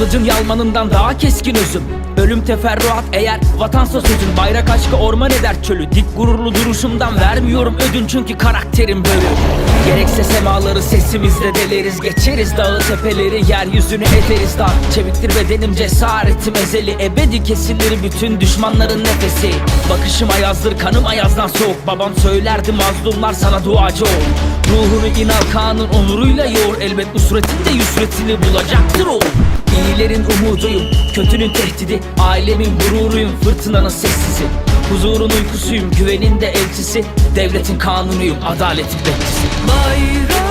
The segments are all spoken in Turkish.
Kılıcın yalmanından daha keskin özüm. Ölüm teferruat eğer vatansa sözün. Bayrak aşkı orman eder çölü. Dik gururlu duruşumdan vermiyorum ödün Çünkü karakterim böyle Gerekse semaları sesimizle deleriz. Geçeriz dağı tepeleri yeryüzünü ederiz dar Çeviktir bedenim cesaretim ezeli. Ebedi kesilir bütün düşmanların nefesi. Bakışım ayazdır kanım ayazdan soğuk. Babam söylerdi mazlumlar sana duacı ol. Ruhunu inal kanın onuruyla yoğur. Elbet nusretinde yusretini bulacaktır o İyilerin umuduyum, kötünün tehdidi. Ailemin gururuyum, fırtınanın sessizi. Huzurun uykusuyum, güvenin de elçisi. Devletin kanunuyum, adaletin bekçisi Bayrak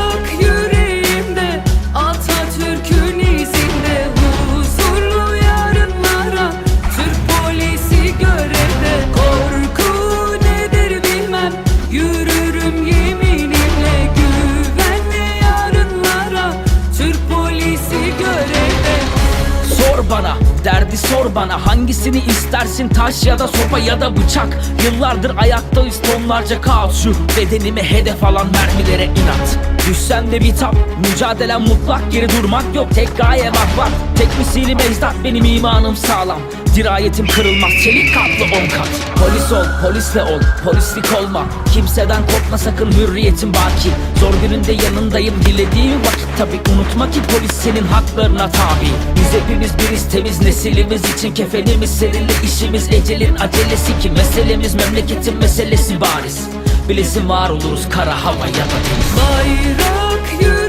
derdi sor bana Hangisini istersin? Taş ya da sopa ya da bıçak. Yıllardır ayaktayız tonlarca kaos. Şu bedenime hedef alan mermilere inat. Düşsem de bitap, mücadelem mutlak Geri durmak yok, tek gaye bak bak. Tek misilim ecdat, benim imanım sağlam. Dirayetim kırılmaz, çelik kaplı on kat. Polis ol, polisle ol, polislik olma. Kimseden korkma sakın hürriyetin baki. Zor gününde yanındayım dilediğin vakit. Tabi unutma ki polis senin haklarına tabi. Biz hepimiz biriz temiz nesilimiz için Kefenimiz serili işimiz. Ecelin acelesi ki Meselemiz memleketin meselesi bariz. Bilesin var oluruz kara hava ya da deniz Bayrak yüreğimde